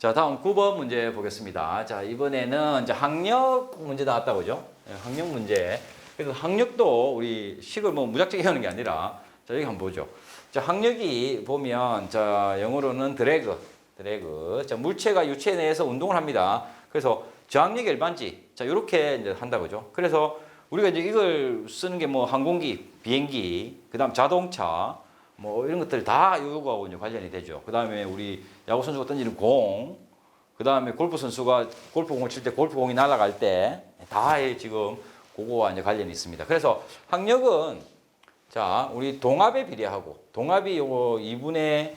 자, 다음 9번 문제 보겠습니다. 자, 이번에는 이제 학력 문제 나왔다 그죠? 예, 학력 문제. 그래서 학력도 우리 식을 뭐 무작정 하는 게 아니라 자, 여기 한번 보죠. 자, 학력이 보면 자, 영어로는 드래그, 드래그. 자, 물체가 유체 내에서 운동을 합니다. 그래서 저항력 일반지. 자, 요렇게 이제 한다 그죠? 그래서 우리가 이제 이걸 쓰는 게 뭐 항공기, 비행기, 그다음 자동차 뭐 이런 것들 다 요거하고 이제 관련이 되죠. 그 다음에 우리 야구 선수가 던지는 공, 그 다음에 골프 선수가 골프공을 칠 때 골프공이 날아갈 때 다 지금 그거와 이제 관련이 있습니다. 그래서 학력은 자, 우리 동압에 비례하고 동압이 요거 2분의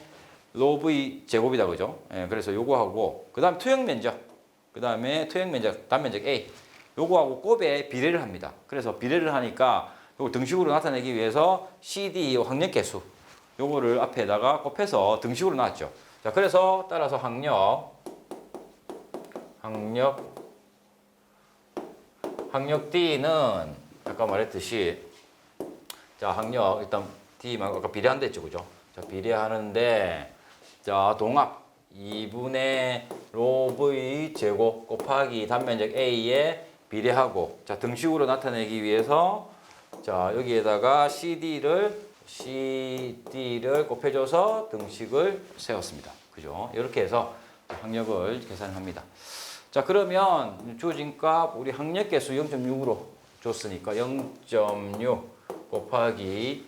로브의 제곱이다 그죠? 예, 그래서 요거하고 그 다음 투영 면적, 그 다음에 투영 면적 단면적 A 요거하고 곱에 비례를 합니다. 그래서 비례를 하니까 요걸 등식으로 나타내기 위해서 CD 학력 개수 요거를 앞에다가 곱해서 등식으로 나왔죠. 자, 그래서 따라서 학력 학력 학력 D는 아까 말했듯이 자, 학력 일단 D만 아까 비례한다 했죠. 그죠? 자, 비례하는데 자, 동합 2분의 로브의 제곱 곱하기 단면적 A에 비례하고 자, 등식으로 나타내기 위해서 자, 여기에다가 CD를 CD를 곱해줘서 등식을 세웠습니다. 그죠? 이렇게 해서 학력을 계산합니다. 자, 그러면 주어진 값 우리 학력 개수 0.6으로 줬으니까 0.6 곱하기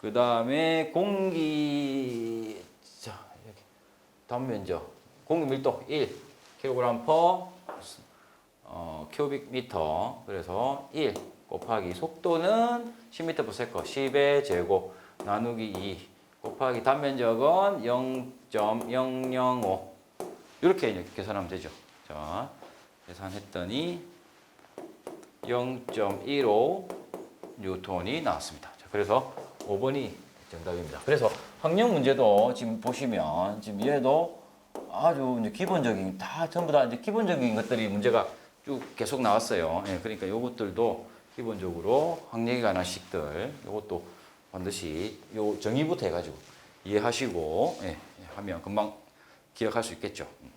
그 다음에 공기 자 여기 단면적 공기 밀도 1 kg per 어, 큐빅 미터 그래서 1 곱하기 속도는 10m per second 10의 제곱 나누기 2 곱하기 단면적은 0.005 이렇게 이제 계산하면 되죠. 자 계산했더니 0.15 뉴턴이 나왔습니다. 자, 그래서 5번이 정답입니다. 그래서 학력 문제도 지금 보시면 지금 얘도 아주 이제 기본적인 다 전부 다 이제 기본적인 것들이 문제가 쭉 계속 나왔어요. 예, 그러니까 요것들도 기본적으로 학력에 관한 식들 요것도 반드시 요 정의부터 해가지고 이해하시고 예, 하면 금방 기억할 수 있겠죠. 음.